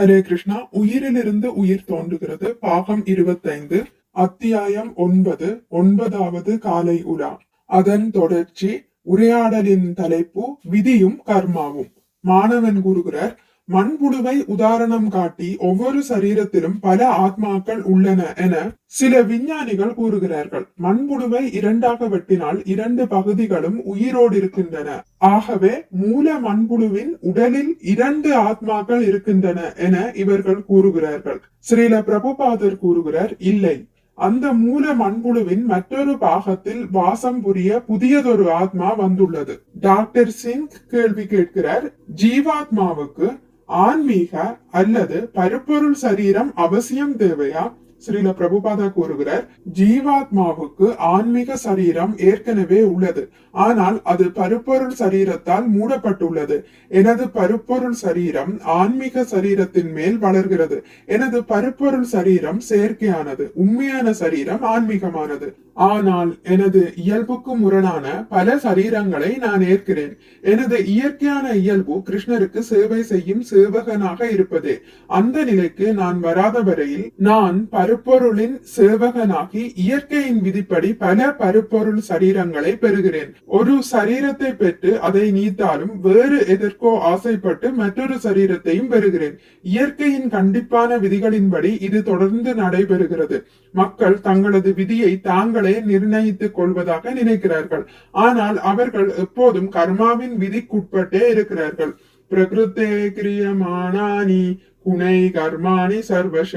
ஹரே கிருஷ்ணா. உயிரிலிருந்து உயிர் தோன்றுகிறது. பாகம் இருபத்தைந்து அத்தியாயம் ஒன்பது ஒன்பதாவது காலை உலா. அதன் தொடர்ச்சி உரையாடலின் தலைப்பு விதியும் கர்மாவும். மாணவன் கூறுகிறார் மண்புழுவை உதாரணம் காட்டி ஒவ்வொரு சரீரத்திலும் பல ஆத்மாக்கள் உள்ளன என சில விஞ்ஞானிகள் கூறுகிறார்கள். மண்புழுவை இரண்டாக வெட்டினால் இரண்டு பகுதிகளும் உயிரோடு இருக்கின்றன. ஆகவே மூல மண்புழுவின் உடலில் இரண்டு ஆத்மாக்கள் இருக்கின்றன என இவர்கள் கூறுகிறார்கள். ஸ்ரீல பிரபுபாதர் கூறுகிறார் இல்லை. அந்த மூல மண்புழுவின் மற்றொரு பாகத்தில் வாசம் புரிய புதியதொரு ஆத்மா வந்துள்ளது. டாக்டர் சிங் கேள்வி கேட்கிறார் ஜீவாத்மாவுக்கு ஆன்மீக அல்லது பருப்பொருள் சரீரம் அவசியம் தேவையா? ஸ்ரீல பிரபுபாதா கூறுகிறார் ஜீவாத்மாவுக்கு ஆன்மீக சரீரம் ஏற்கனவே உள்ளது. ஆனால் அது பருப்பொருள் சரீரத்தால் மூடப்பட்டுள்ளது. எனது பருப்பொருள் சரீரம் ஆன்மீக சரீரத்தின் மேல் வளர்கிறது. எனது பருப்பொருள் சரீரம் செயற்கையானது. உண்மையான சரீரம் ஆன்மீகமானது. ஆனால் எனது இயல்புக்கு முரணான பல சரீரங்களை நான் ஏற்கிறேன். எனது இயற்கையான இயல்பு கிருஷ்ணருக்கு சேவை செய்யும் சேவகனாக இருப்பதே. அந்த நிலைக்கு நான் வராத வரையில் நான் பருப்பொருளின் சேவகனாகி இயற்கையின் விதிப்படி பல பருப்பொருள் சரீரங்களை பெறுகிறேன். ஒரு சரீரத்தை பெற்று அதை நீத்தாலும் வேறு எதற்கோ ஆசைப்பட்டு மற்றொரு சரீரத்தையும் பெறுகிறேன். இயற்கையின் கண்டிப்பான விதிகளின்படி இது தொடர்ந்து நடைபெறுகிறது. மக்கள் தங்களது விதியை தாங்களே நிர்ணயித்துக் கொள்வதாக நினைக்கிறார்கள். ஆனால் அவர்கள் எப்போதும் கர்மாவின் விதிக்குட்பட்டே இருக்கிறார்கள். பிரகிருத்தே கிரியமானானி குணை கர்மாணி சர்வஷ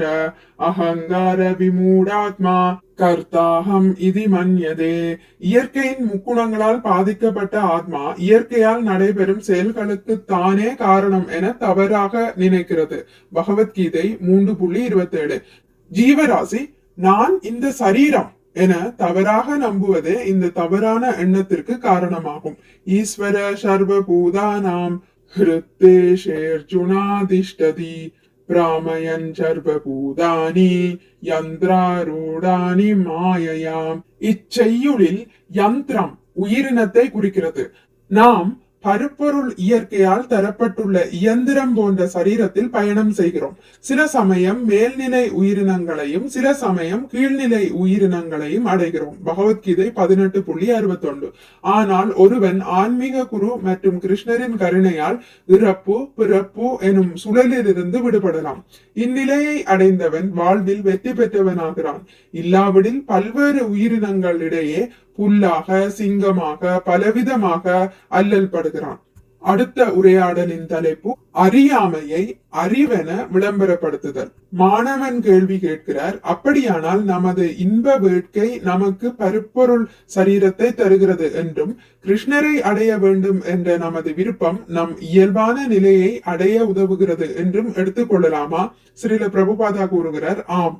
அகங்கார விமூடாத்மா கர்த்தாகம் இது மன்யதே இயற்கையின் முக்குணங்களால் பாதிக்கப்பட்ட ஆத்மா இயற்கையால் நடைபெறும் செயல்களுக்கு தானே காரணம் என தவறாக நினைக்கிறது. பகவத்கீதை மூன்று புள்ளி இருபத்தி ஏழு ஜீவராசி நான் இந்த சரீரம் என தவறாக நம்புவதே இந்த தவறான எண்ணத்திற்கு காரணமாகும். ஈஸ்வர சர்வ பூதானாம் ஹிருத்தேஷேர்ஜுனாதிஷ்டதி பிராமயன் சர்வபூதானி யந்திராரூடானி மாயையாம் இச்செய்யுளில் யந்திரம் உயிரினத்தை குறிக்கிறது நாம் பருப்பொருள் இயற்கையால் தரப்பட்டுள்ள இயந்திரம் போன்ற சரீரத்தில் பயணம் செய்கிறோம். சில சமயம் மேல்நிலை உயிரினங்களையும் சில சமயம் கீழ்நிலை உயிரினங்களையும் அடைகிறோம். பகவத்கீதை பதினெட்டு புள்ளி அறுபத்தி ஒன்று ஆனால் ஒருவன் ஆன்மீக குரு மற்றும் கிருஷ்ணரின் கருணையால் இறப்பு பிறப்பு எனும் சுழலிலிருந்து விடுபடலாம். இந்நிலையை அடைந்தவன் வாழ்வில் வெற்றி பெற்றவனாகிறான். இல்லாவிடில் பல்வேறு உயிரினங்களிடையே புல்லாக சிங்கமாக பலவிதமாக அல்லல் படுகிறான். அடுத்த உரையாடலின் தலைப்பு அறியாமையை அறிவென விளம்பரப்படுத்துதல். மாணவன் கேள்வி கேட்கிறார் அப்படியானால் நமது இன்ப வேட்கை நமக்கு பருப்பொருள் சரீரத்தை தருகிறது என்றும் கிருஷ்ணரை அடைய வேண்டும் என்ற நமது விருப்பம் நம் இயல்பான நிலையை அடைய உதவுகிறது என்றும் எடுத்துக்கொள்ளலாமா ஸ்ரீல பிரபுபாதா கூறுகிறார் ஆம்.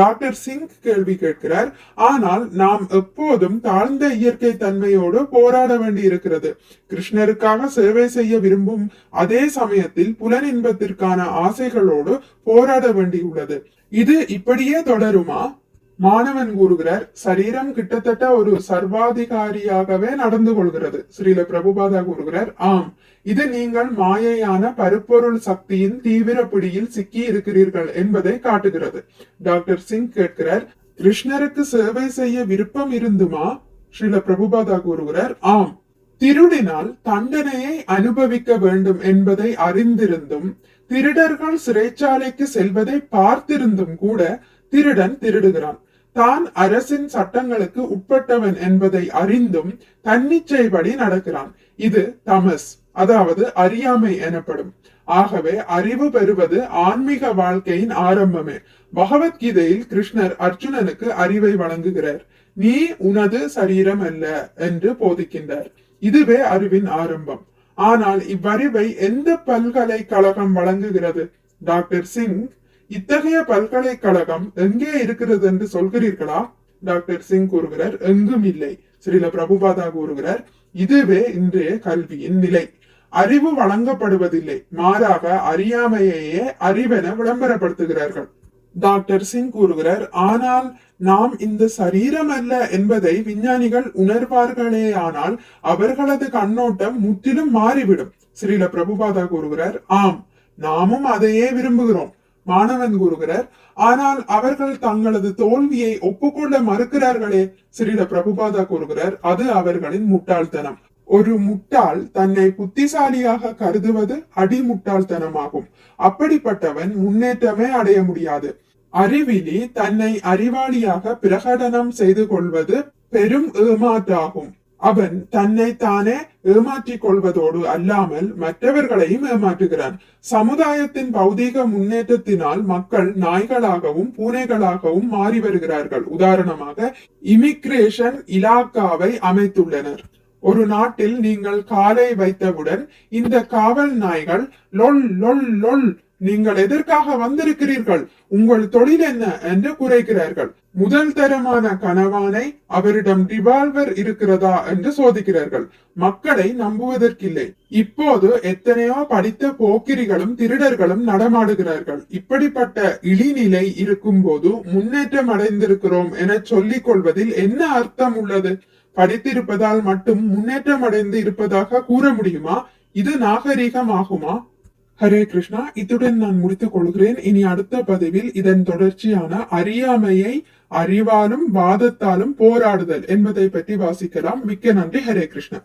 டாக்டர் சிங் கேள்வி கேட்கிறார். ஆனால் நாம் எப்போதும் தாழ்ந்த இயற்கை தன்மையோடு போராட வேண்டி இருக்கிறது கிருஷ்ணருக்காக சேவை செய்ய விரும்பும் அதே சமயத்தில் புலன் இன்பத்திற்கான ஆசைகளோடு போராட வேண்டியுள்ளது. இது இப்படியே தொடருமா? மாணவன் கூறுகிறார் சரீரம் கிட்டத்தட்ட ஒரு சர்வாதிகாரியாகவே நடந்து கொள்கிறது ஸ்ரீல பிரபுபாதா கூறுகிறார் ஆம் இது நீங்கள் மாயையான பருப்பொருள் சக்தியின் தீவிர பிடியில் சிக்கி இருக்கிறீர்கள் என்பதை காட்டுகிறது. டாக்டர் சிங் கேட்கிறார் கிருஷ்ணருக்கு சேவை செய்ய விருப்பம் இருந்துமா? ஸ்ரீல பிரபுபாதா கூறுகிறார் ஆம் திருடினால் தண்டனையை அனுபவிக்க வேண்டும் என்பதை அறிந்திருந்தும் திருடர்கள் சிறைச்சாலைக்கு செல்வதை பார்த்திருந்தும் கூட திருடன் திருடுகிறான். தான் அரசின் சட்டங்களுக்கு உட்பட்டவன் என்பதை அறிந்தும் தன்னிச்சைப்படி நடக்கிறான். இது தமஸ் அதாவது அறியாமை எனப்படும். ஆகவே அறிவு பெறுவது ஆன்மீக வாழ்க்கையின் ஆரம்பமே. பகவத்கீதையில் கிருஷ்ணர் அர்ஜுனனுக்கு அறிவை வழங்குகிறார். நீ உனது சரீரம் அல்ல என்று போதிக்கின்றார். இதுவே அறிவின் ஆரம்பம். ஆனால் இவ்வறிவை எந்த பல்கலைக்கழகம் வழங்குகிறது? டாக்டர் சிங் இத்தகைய பல்கலைக்கழகம் எங்கே இருக்கிறது என்று சொல்கிறீர்களா? டாக்டர் சிங் கூறுகிறார் எங்கும் இல்லை ஸ்ரீல பிரபுபாதா கூறுகிறார். இதுவே இன்றைய கல்வியின் நிலை. அறிவு வழங்கப்படுவதில்லை. மாறாக அறியாமையையே அறிவென விளம்பரப்படுத்துகிறார்கள். டாக்டர் சிங் கூறுகிறார் ஆனால் நாம் இந்த சரீரம் அல்ல என்பதை விஞ்ஞானிகள் உணர்வார்களே ஆனால் அவர்களது கண்ணோட்டம் முற்றிலும் மாறிவிடும். ஸ்ரீல பிரபுபாதா கூறுகிறார் ஆம் நாமும் அதையே விரும்புகிறோம். மாணவன் கூறுகிறார் ஆனால் அவர்கள் தங்களது தோல்வியை ஒப்புக்கொள்ள மறுக்கிறார்களே சிறிட பிரபுபாதா கூறுகிறார் அது அவர்களின் முட்டாள்தனம். ஒரு முட்டாள் தன்னை புத்திசாலியாக கருதுவது அடிமுட்டாள்தனமாகும். அப்படிப்பட்டவன் முன்னேற்றமே அடைய முடியாது. அறிவிலி தன்னை அறிவாளியாக பிரகடனம் செய்து கொள்வது பெரும் ஏமாற்றாகும். அவன் தன்னை தானே ஏமாற்றிக் கொள்வதோடு அல்லாமல் மற்றவர்களையும் ஏமாற்றுகிறான். சமுதாயத்தின் பௌதீக முன்னேற்றத்தினால் மக்கள் நாய்களாகவும் பூனைகளாகவும் மாறி வருகிறார்கள். உதாரணமாக இமிக்ரேஷன் இலாக்காவை அமைத்துள்ளனர். ஒரு நாட்டில் நீங்கள் காலை வைத்தவுடன் இந்த காவல் நாய்கள் லொல் லொல் லொல் நீங்கள் எதற்காக வந்திருக்கிறீர்கள்? உங்கள் தொழில் என்ன? என்று குறைக்கிறார்கள் முதல் தரமான கணவானை அவரிடம் ரிவால்வர் இருக்கிறதா என்று சோதிக்கிறார்கள். மக்களை நம்புவதற்கில்லை. இப்போது எத்தனையோ படித்த போக்கிரிகளும் திருடர்களும் நடமாடுகிறார்கள். இப்படிப்பட்ட இழிநிலை இருக்கும் போது முன்னேற்றம் அடைந்திருக்கிறோம் என சொல்லிக் கொள்வதில் என்ன அர்த்தம் உள்ளது? படித்திருப்பதால் மட்டும் முன்னேற்றம் அடைந்து இருப்பதாக கூற முடியுமா? இது நாகரீகமாகுமா? ஹரே கிருஷ்ணா இத்துடன் நான் முடித்துக் கொள்கிறேன். இனி அடுத்த பதிவில் இதன் தொடர்ச்சியான அறியாமையை அறிவாலும் வாதத்தாலும் போராடுதல் என்பதை பற்றி வாசிக்கலாம். மிக்க நன்றி ஹரே கிருஷ்ணா.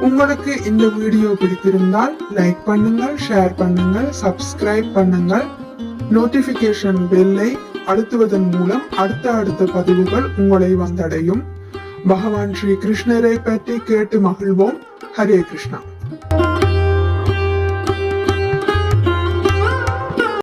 உங்களுக்கு இந்த வீடியோ பிடித்திருந்தால் லைக் பண்ணுங்கள் ஷேர் பண்ணுங்கள் சப்ஸ்கிரைப் பண்ணுங்கள். நோட்டிபிகேஷன் பெல்லை அழுத்துவதன் மூலம் அடுத்த அடுத்த பதிவுகள் உங்களை வந்தடையும். பகவான் ஸ்ரீ கிருஷ்ணரை பற்றி கேட்டு மகிழ்வோம். ஹரே கிருஷ்ணா.